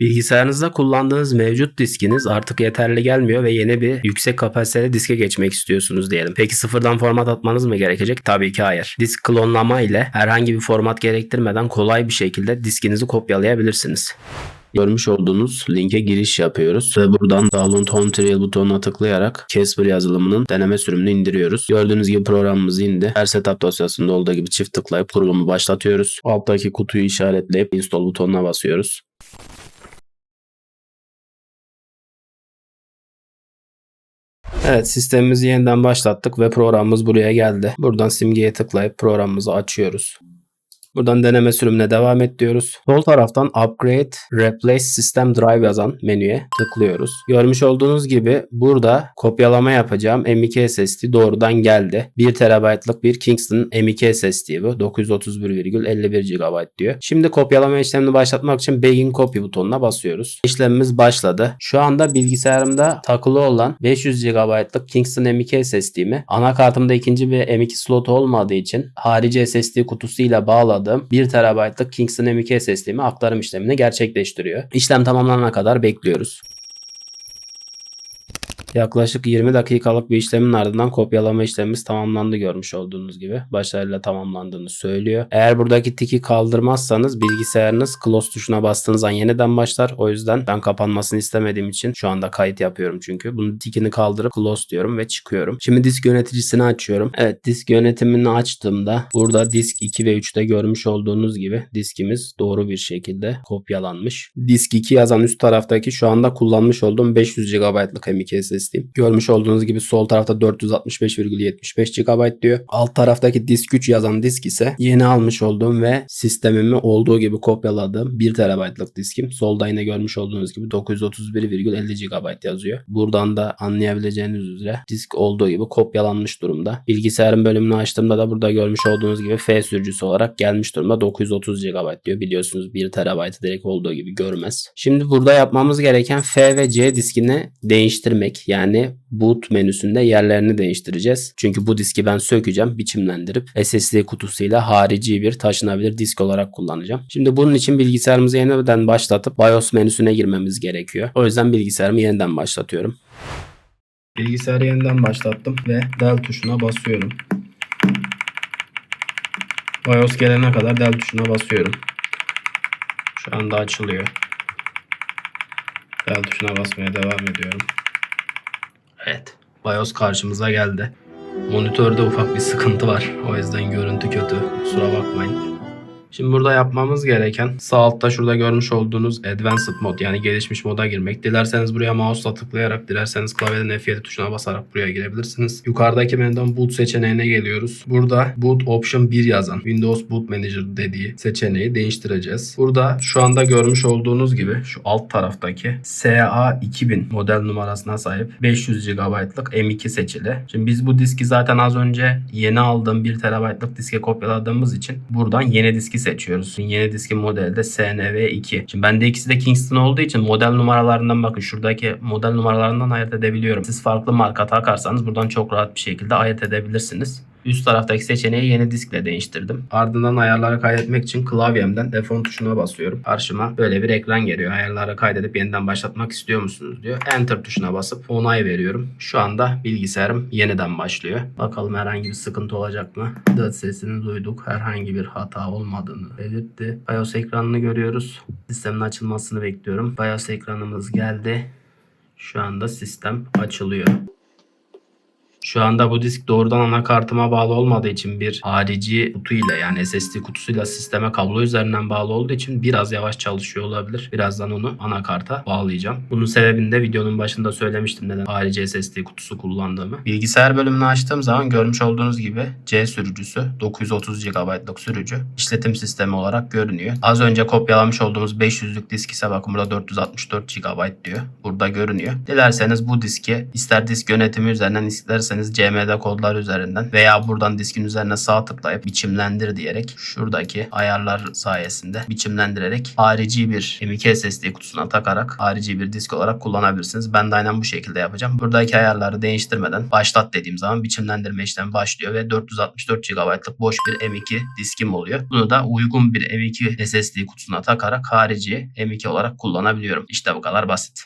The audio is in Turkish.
Bilgisayarınızda kullandığınız mevcut diskiniz artık yeterli gelmiyor ve yeni bir yüksek kapasiteli diske geçmek istiyorsunuz diyelim. Peki sıfırdan format atmanız mı gerekecek? Tabii ki hayır. Disk klonlama ile herhangi bir format gerektirmeden kolay bir şekilde diskinizi kopyalayabilirsiniz. Görmüş olduğunuz linke giriş yapıyoruz ve buradan Download Home Trial butonuna tıklayarak Casper yazılımının deneme sürümünü indiriyoruz. Gördüğünüz gibi programımız indi. Her setup dosyasında olduğu gibi çift tıklayıp kurulumu başlatıyoruz. Alttaki kutuyu işaretleyip install butonuna basıyoruz. Evet sistemimizi yeniden başlattık ve programımız buraya geldi. Buradan simgeye tıklayıp programımızı açıyoruz. Buradan deneme sürümüne devam et diyoruz. Sol taraftan Upgrade Replace System Drive yazan menüye tıklıyoruz. Görmüş olduğunuz gibi burada kopyalama yapacağım M.2 SSD doğrudan geldi. 1 TB'lık bir Kingston M.2 SSD bu. 931,51 GB diyor. Şimdi kopyalama işlemini başlatmak için Begin Copy butonuna basıyoruz. İşlemimiz başladı. Şu anda bilgisayarımda takılı olan 500 GB'lık Kingston M.2 SSD'mi anakartımda ikinci bir M.2 slotu olmadığı için harici SSD kutusuyla bağladığım 1 TB'lık Kingston M.2 SSD'mi aktarım işlemini gerçekleştiriyor. İşlem tamamlanana kadar bekliyoruz. Yaklaşık 20 dakikalık bir işlemin ardından kopyalama işlemimiz tamamlandı görmüş olduğunuz gibi. Başarıyla tamamlandığını söylüyor. Eğer buradaki tiki kaldırmazsanız bilgisayarınız close tuşuna bastığınız an yeniden başlar. O yüzden ben kapanmasını istemediğim için şu anda kayıt yapıyorum çünkü. Bunun tikini kaldırıp close diyorum ve çıkıyorum. Şimdi disk yöneticisini açıyorum. Evet disk yönetimini açtığımda burada disk 2 ve 3'te görmüş olduğunuz gibi diskimiz doğru bir şekilde kopyalanmış. Disk 2 yazan üst taraftaki şu anda kullanmış olduğum 500 GB'lık M.2 SSD SSD. Görmüş olduğunuz gibi sol tarafta 465,75 GB diyor. Alt taraftaki disk 3 yazan disk ise yeni almış olduğum ve sistemimi olduğu gibi kopyaladığım 1 TB'lık diskim. Solda yine görmüş olduğunuz gibi 931,50 GB yazıyor. Buradan da anlayabileceğiniz üzere disk olduğu gibi kopyalanmış durumda. Bilgisayarın bölümünü açtığımda da burada görmüş olduğunuz gibi F sürücüsü olarak gelmiş durumda. 930 GB diyor. Biliyorsunuz 1 TB direkt olduğu gibi görmez. Şimdi burada yapmamız gereken F ve C diskini değiştirmek. Yani boot menüsünde yerlerini değiştireceğiz. Çünkü bu diski ben sökeceğim, biçimlendirip SSD kutusuyla harici bir taşınabilir disk olarak kullanacağım. Şimdi bunun için bilgisayarımızı yeniden başlatıp BIOS menüsüne girmemiz gerekiyor. O yüzden bilgisayarımı yeniden başlatıyorum. Bilgisayarı yeniden başlattım ve del tuşuna basıyorum. BIOS gelene kadar del tuşuna basıyorum. Şu anda açılıyor. Del tuşuna basmaya devam ediyorum. Evet. BIOS karşımıza geldi. Monitörde ufak bir sıkıntı var. O yüzden görüntü kötü. Kusura bakmayın. Şimdi burada yapmamız gereken sağ altta şurada görmüş olduğunuz Advanced mod yani gelişmiş moda girmek. Dilerseniz buraya mouse'la tıklayarak, dilerseniz klavyeden F7 tuşuna basarak buraya girebilirsiniz. Yukarıdaki menüden boot seçeneğine geliyoruz. Burada boot option 1 yazan Windows Boot Manager dediği seçeneği değiştireceğiz. Burada şu anda görmüş olduğunuz gibi şu alt taraftaki SA2000 model numarasına sahip 500 GB'lık M2 seçili. Şimdi biz bu diski zaten az önce yeni aldığım 1 TB'lık diske kopyaladığımız için buradan yeni diski seçiyoruz. Yeni diskin modeli de SNV2. Şimdi bende ikisi de Kingston olduğu için model numaralarından bakın şuradaki model numaralarından ayırt edebiliyorum. Siz farklı marka takarsanız buradan çok rahat bir şekilde ayırt edebilirsiniz. Üst taraftaki seçeneği yeni diskle değiştirdim. Ardından ayarları kaydetmek için klavyemden F10 tuşuna basıyorum. Karşıma böyle bir ekran geliyor. Ayarları kaydedip yeniden başlatmak istiyor musunuz diyor. Enter tuşuna basıp onay veriyorum. Şu anda bilgisayarım yeniden başlıyor. Bakalım herhangi bir sıkıntı olacak mı? Dıt sesini duyduk. Herhangi bir hata olmadığını belirtti. BIOS ekranını görüyoruz. Sistemin açılmasını bekliyorum. BIOS ekranımız geldi. Şu anda sistem açılıyor. Şu anda bu disk doğrudan anakartıma bağlı olmadığı için bir harici kutuyla yani SSD kutusuyla sisteme kablo üzerinden bağlı olduğu için biraz yavaş çalışıyor olabilir. Birazdan onu anakarta bağlayacağım. Bunun sebebini de videonun başında söylemiştim neden harici SSD kutusu kullandığımı. Bilgisayar bölümünü açtığım zaman görmüş olduğunuz gibi C sürücüsü 930 GB'lık sürücü işletim sistemi olarak görünüyor. Az önce kopyalamış olduğumuz 500'lük disk ise bakın burada 464 GB diyor. Burada görünüyor. Dilerseniz bu diski ister disk yönetimi üzerinden isterseniz isterseniz CMD kodlar üzerinden veya buradan diskin üzerine sağ tıklayıp biçimlendir diyerek şuradaki ayarlar sayesinde biçimlendirerek harici bir M.2 SSD kutusuna takarak harici bir disk olarak kullanabilirsiniz. Ben de aynen bu şekilde yapacağım. Buradaki ayarları değiştirmeden başlat dediğim zaman biçimlendirme işlemi başlıyor ve 464 GB'lık boş bir M.2 diskim oluyor. Bunu da uygun bir M.2 SSD kutusuna takarak harici M.2 olarak kullanabiliyorum. İşte bu kadar basit.